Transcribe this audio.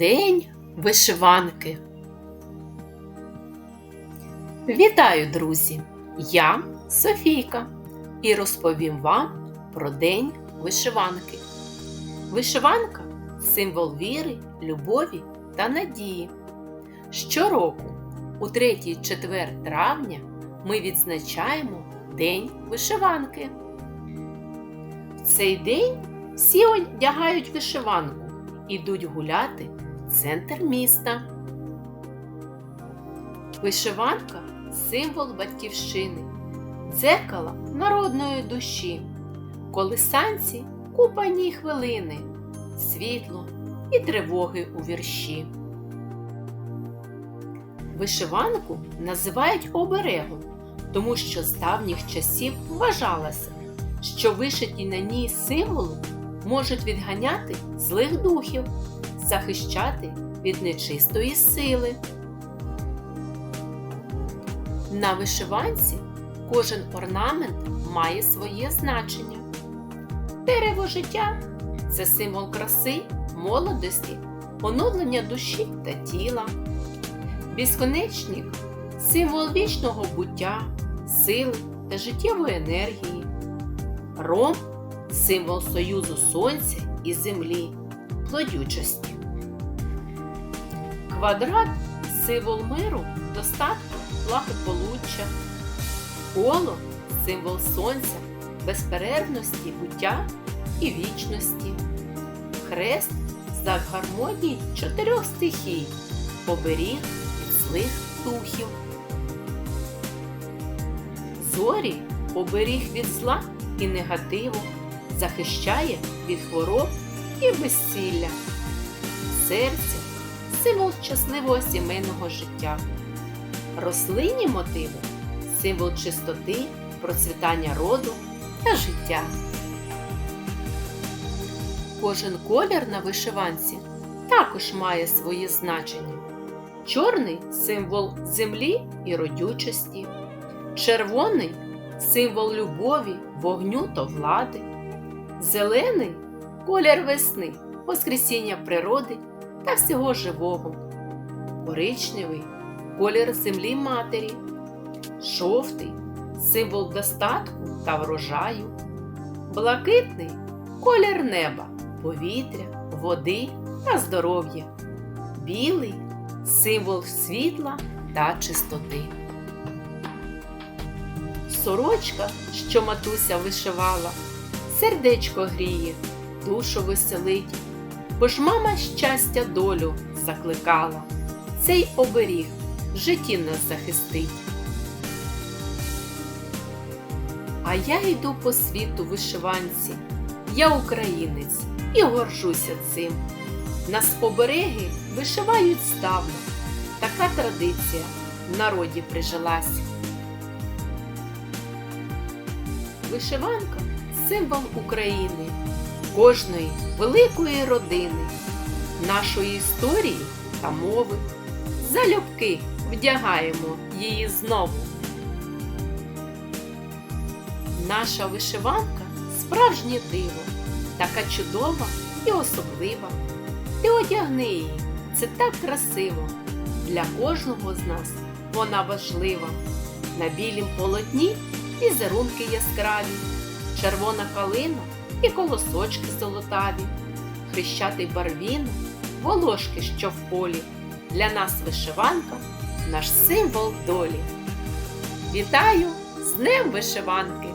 День вишиванки. Вітаю, друзі! Я Софійка і розповім вам про День вишиванки. Вишиванка символ віри, любові та надії. Щороку, у 3-4 травня, ми відзначаємо День вишиванки. В цей день всі одягають вишиванку, ідуть гуляти центр міста. Вишиванка символ батьківщини, дзеркало народної душі, колисанці купані хвилини, світло і тривоги у вірші. Вишиванку називають оберегом, тому що з давніх часів вважалося, що вишиті на ній символи можуть відганяти злих духів, захищати від нечистої сили. На вишиванці кожен орнамент має своє значення. Дерево життя це символ краси, молодості, оновлення душі та тіла. Безконечник символ вічного буття, сили та життєвої енергії. Ром символ союзу сонця і землі, плодючості. Квадрат символ миру, достатку, благополуччя. Коло символ сонця, безперервності буття і вічності. Хрест знак гармонії чотирьох стихій, оберіг від злих духів. Зорі оберіг від зла і негативу, захищає від хвороб і безсилля. Серце символ щасливого сімейного життя. Рослинні мотиви символ чистоти, процвітання роду та життя. Кожен колір на вишиванці також має своє значення. Чорний символ землі і родючості, червоний символ любові, вогню та влади, зелений колір весни, воскресіння природи та всього живого, коричневий колір землі матері, жовтий символ достатку та врожаю, блакитний колір неба, повітря, води та здоров'я, білий символ світла та чистоти. Сорочка, що матуся вишивала, сердечко гріє, душу веселить, бо ж мама щастя долю закликала, цей оберіг в житті нас захистить. А я йду по світу вишиванці, я українець і горжуся цим. Нас обереги вишивають ставно, така традиція в народі прижилась. Вишиванка символ України, кожної великої родини, нашої історії та мови. Залюбки вдягаємо її знову. Наша вишиванка справжнє диво, така чудова і особлива. Ти одягни її, це так красиво. Для кожного з нас вона важлива. На білім полотні візерунки яскраві, червона калина і колосочки золотаві, хрещатий барвін, волошки, що в полі. Для нас вишиванка наш символ долі. Вітаю з Днем вишиванки!